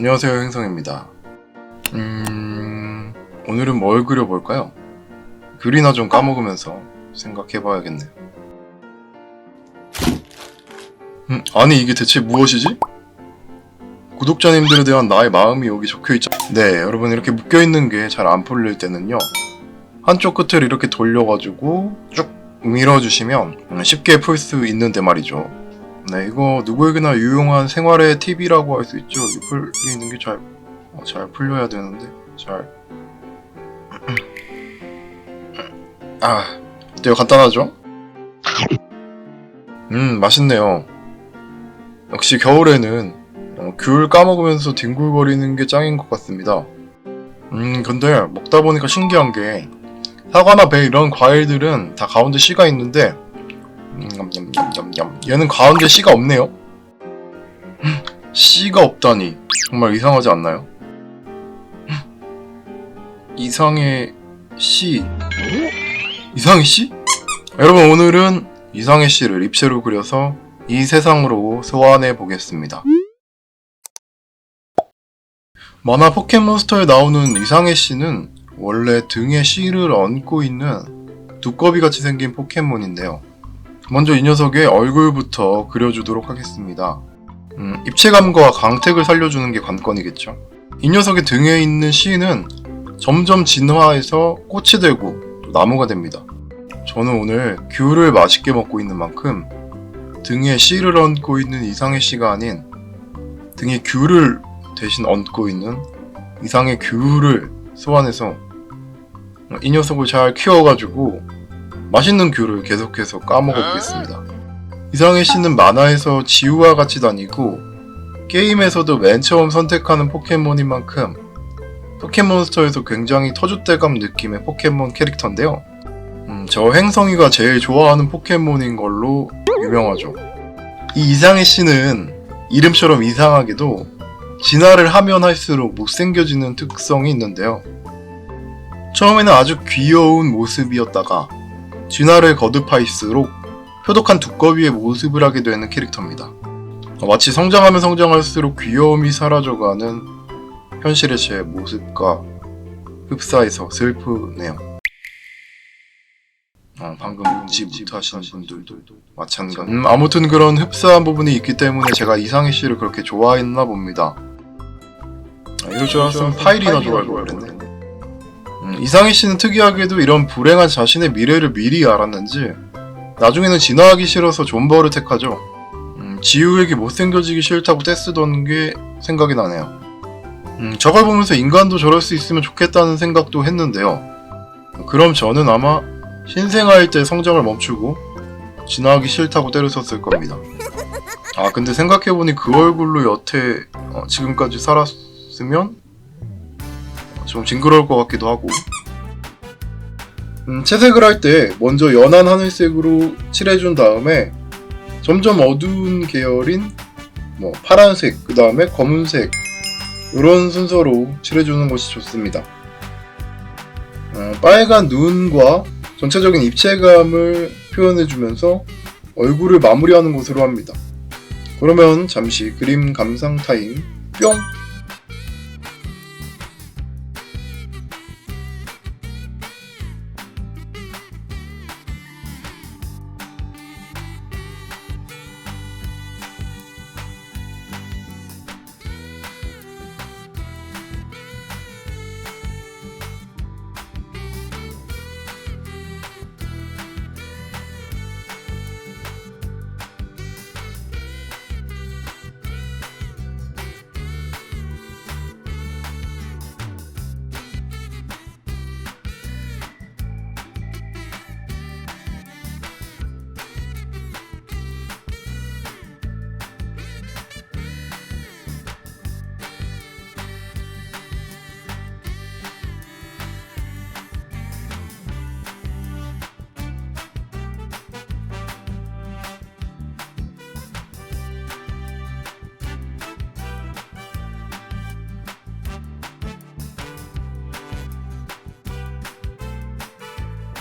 안녕하세요 행성입니다 음... 오늘은 뭘 그려볼까요? 글이나 좀 까먹으면서 생각해봐야겠네요 음, 아니 이게 대체 무엇이지? 구독자님들에 대한 나의 마음이 여기 적혀있죠 네 여러분 이렇게 묶여있는 게 잘 안 풀릴 때는요 한쪽 끝을 이렇게 돌려가지고 쭉 밀어주시면 음, 쉽게 풀 수 있는데 말이죠 네, 이거 누구에게나 유용한 생활의 팁이라고 할 수 있죠. 이 풀리는 게 잘, 어, 잘 풀려야 되는데, 잘. 아, 어때요? 간단하죠? 음, 맛있네요. 역시 겨울에는 어, 귤 까먹으면서 뒹굴거리는 게 짱인 것 같습니다. 음, 근데 먹다 보니까 신기한 게 사과나 배 이런 과일들은 다 가운데 씨가 있는데 음, 냠냠냠냠냠. 얘는 가운데 씨가 없네요. 씨가 없다니 정말 이상하지 않나요? 이상의 씨 이상의 씨? 여러분 오늘은 이상의 씨를 입체로 그려서 이 세상으로 소환해 보겠습니다. 만화 포켓몬스터에 나오는 이상의 씨는 원래 등에 씨를 얹고 있는 두꺼비 같이 생긴 포켓몬인데요. 먼저 이 녀석의 얼굴부터 그려주도록 하겠습니다. 음, 입체감과 광택을 살려주는 게 관건이겠죠. 이 녀석의 등에 있는 씨는 점점 진화해서 꽃이 되고 또 나무가 됩니다. 저는 오늘 귤을 맛있게 먹고 있는 만큼 등에 씨를 얹고 있는 이상의 씨가 아닌 등에 귤을 대신 얹고 있는 이상의 귤을 소환해서 이 녀석을 잘 키워가지고 맛있는 귤을 계속해서 까먹어 보겠습니다. 이상의 씨는 만화에서 지우와 같이 다니고 게임에서도 맨 처음 선택하는 포켓몬인 만큼 포켓몬스터에서 굉장히 터줏대감 느낌의 포켓몬 캐릭터인데요. 음, 저 행성이가 제일 좋아하는 포켓몬인 걸로 유명하죠. 이 이상의 씨는 이름처럼 이상하게도 진화를 하면 할수록 못생겨지는 특성이 있는데요. 처음에는 아주 귀여운 모습이었다가 진화를 거듭할수록 표독한 두꺼비의 모습을 하게 되는 캐릭터입니다. 마치 성장하면 성장할수록 귀여움이 사라져가는 현실의 제 모습과 흡사해서 슬프네요. 어, 방금 인지 못하신 분들도 마찬가지. 음, 아무튼 그런 흡사한 부분이 있기 때문에 제가 이상희 씨를 그렇게 좋아했나 봅니다. 아, 이럴 줄 알았으면 파일이나 좋아할 걸 그랬네. 음, 이상희 씨는 특이하게도 이런 불행한 자신의 미래를 미리 알았는지 나중에는 진화하기 싫어서 존버를 택하죠. 음, 지우에게 못생겨지기 싫다고 떼쓰던 게 생각이 나네요. 음, 저걸 보면서 인간도 저럴 수 있으면 좋겠다는 생각도 했는데요. 그럼 저는 아마 신생아일 때 성장을 멈추고 진화하기 싫다고 때를 썼을 겁니다. 아 근데 생각해보니 그 얼굴로 여태 어, 지금까지 살았으면 좀 징그러울 것 같기도 하고 음, 채색을 할 때 먼저 연한 하늘색으로 칠해준 다음에 점점 어두운 계열인 뭐 파란색 그 다음에 검은색 이런 순서로 칠해주는 것이 좋습니다. 어, 빨간 눈과 전체적인 입체감을 표현해주면서 얼굴을 마무리하는 것으로 합니다. 그러면 잠시 그림 감상 타임 뿅!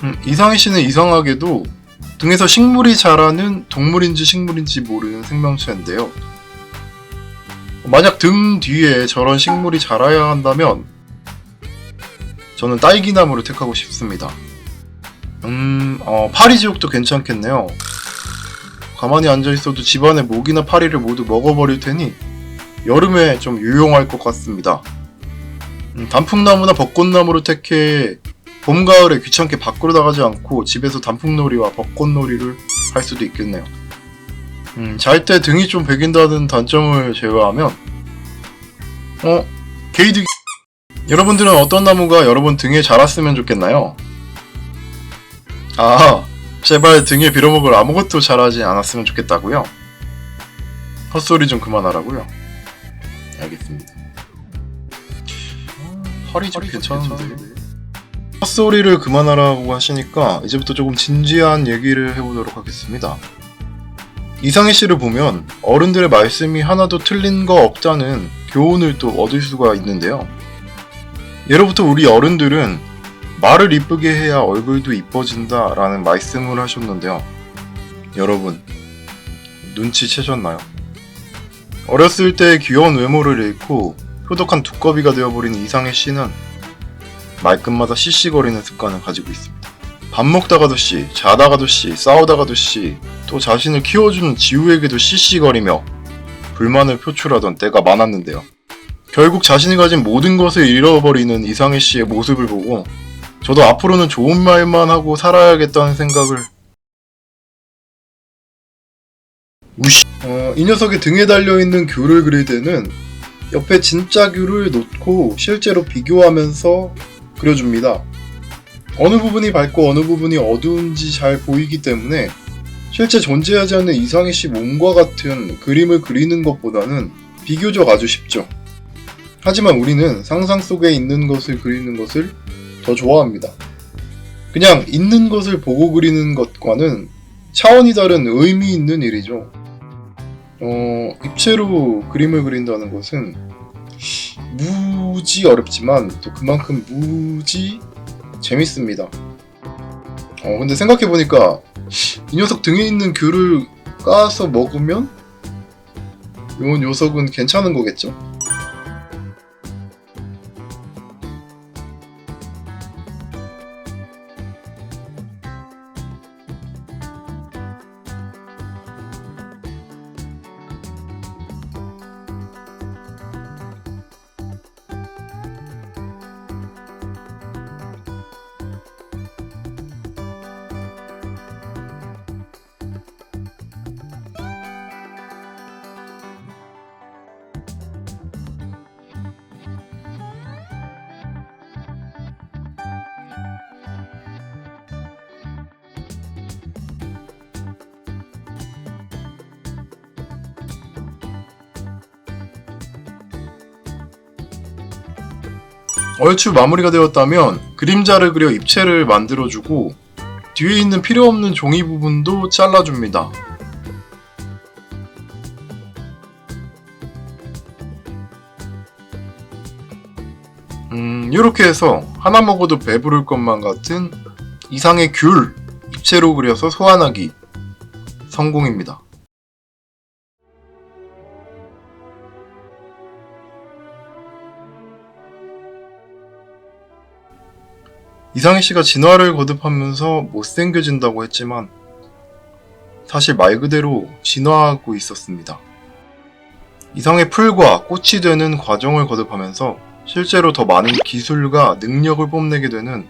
음, 이상희 씨는 이상하게도 등에서 식물이 자라는 동물인지 식물인지 모르는 생명체인데요. 만약 등 뒤에 저런 식물이 자라야 한다면 저는 딸기나무를 택하고 싶습니다. 음, 어, 파리지옥도 괜찮겠네요. 가만히 앉아 있어도 집안의 모기나 파리를 모두 먹어버릴 테니 여름에 좀 유용할 것 같습니다. 음, 단풍나무나 벚꽃나무를 택해 봄, 가을에 귀찮게 밖으로 나가지 않고 집에서 단풍놀이와 벚꽃놀이를 할 수도 있겠네요. 음, 잘 때 등이 좀 베긴다는 단점을 제외하면 어? 게이드 여러분들은 어떤 나무가 여러분 등에 자랐으면 좋겠나요? 아, 제발 등에 빌어먹을 아무것도 자라지 않았으면 좋겠다고요? 헛소리 좀 그만하라고요? 알겠습니다. 허리 좀 괜찮은데? 헛소리를 그만하라고 하시니까 이제부터 조금 진지한 얘기를 해보도록 하겠습니다. 이상희 씨를 보면 어른들의 말씀이 하나도 틀린 거 없다는 교훈을 또 얻을 수가 있는데요. 예로부터 우리 어른들은 말을 이쁘게 해야 얼굴도 이뻐진다 라는 말씀을 하셨는데요. 여러분, 눈치채셨나요? 어렸을 때 귀여운 외모를 잃고 효독한 두꺼비가 되어버린 이상희 씨는 말끝마다 씨씨거리는 습관을 가지고 있습니다. 밥 먹다가도 씨, 자다가도 씨, 싸우다가도 씨, 또 자신을 키워주는 지우에게도 씨씨거리며 불만을 표출하던 때가 많았는데요. 결국 자신이 가진 모든 것을 잃어버리는 이상희 씨의 모습을 보고 저도 앞으로는 좋은 말만 하고 살아야겠다는 생각을 우씨 어, 이 녀석의 등에 달려있는 귤을 그릴 때는 옆에 진짜 귤을 놓고 실제로 비교하면서 그려줍니다. 어느 부분이 밝고 어느 부분이 어두운지 잘 보이기 때문에 실제 존재하지 않는 이상희 씨 몸과 같은 그림을 그리는 것보다는 비교적 아주 쉽죠. 하지만 우리는 상상 속에 있는 것을 그리는 것을 더 좋아합니다. 그냥 있는 것을 보고 그리는 것과는 차원이 다른 의미 있는 일이죠. 어, 입체로 그림을 그린다는 것은 무지 어렵지만 또 그만큼 무지 재밌습니다. 어, 근데 생각해 보니까 이 녀석 등에 있는 귤을 까서 먹으면 이 녀석은 괜찮은 거겠죠? 얼추 마무리가 되었다면 그림자를 그려 입체를 만들어주고 뒤에 있는 필요 없는 종이 부분도 잘라줍니다. 음, 이렇게 해서 하나 먹어도 배부를 것만 같은 이상의 귤 입체로 그려서 소환하기 성공입니다. 이상희 씨가 진화를 거듭하면서 못생겨진다고 했지만 사실 말 그대로 진화하고 있었습니다. 이상의 풀과 꽃이 되는 과정을 거듭하면서 실제로 더 많은 기술과 능력을 뽐내게 되는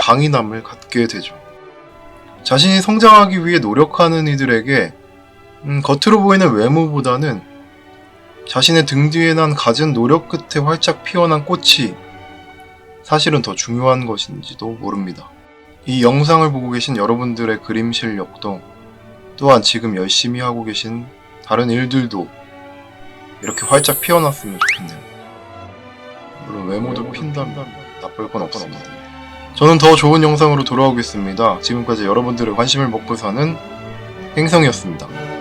강인함을 갖게 되죠. 자신이 성장하기 위해 노력하는 이들에게 음, 겉으로 보이는 외모보다는 자신의 등 뒤에 난 갖은 노력 끝에 활짝 피어난 꽃이 사실은 더 중요한 것인지도 모릅니다. 이 영상을 보고 계신 여러분들의 그림 실력도 또한 지금 열심히 하고 계신 다른 일들도 이렇게 활짝 피어났으면 좋겠네요. 물론 외모도 핀다면 나쁠 건 없습니다. 저는 더 좋은 영상으로 돌아오겠습니다. 지금까지 여러분들의 관심을 먹고 사는 행성이었습니다.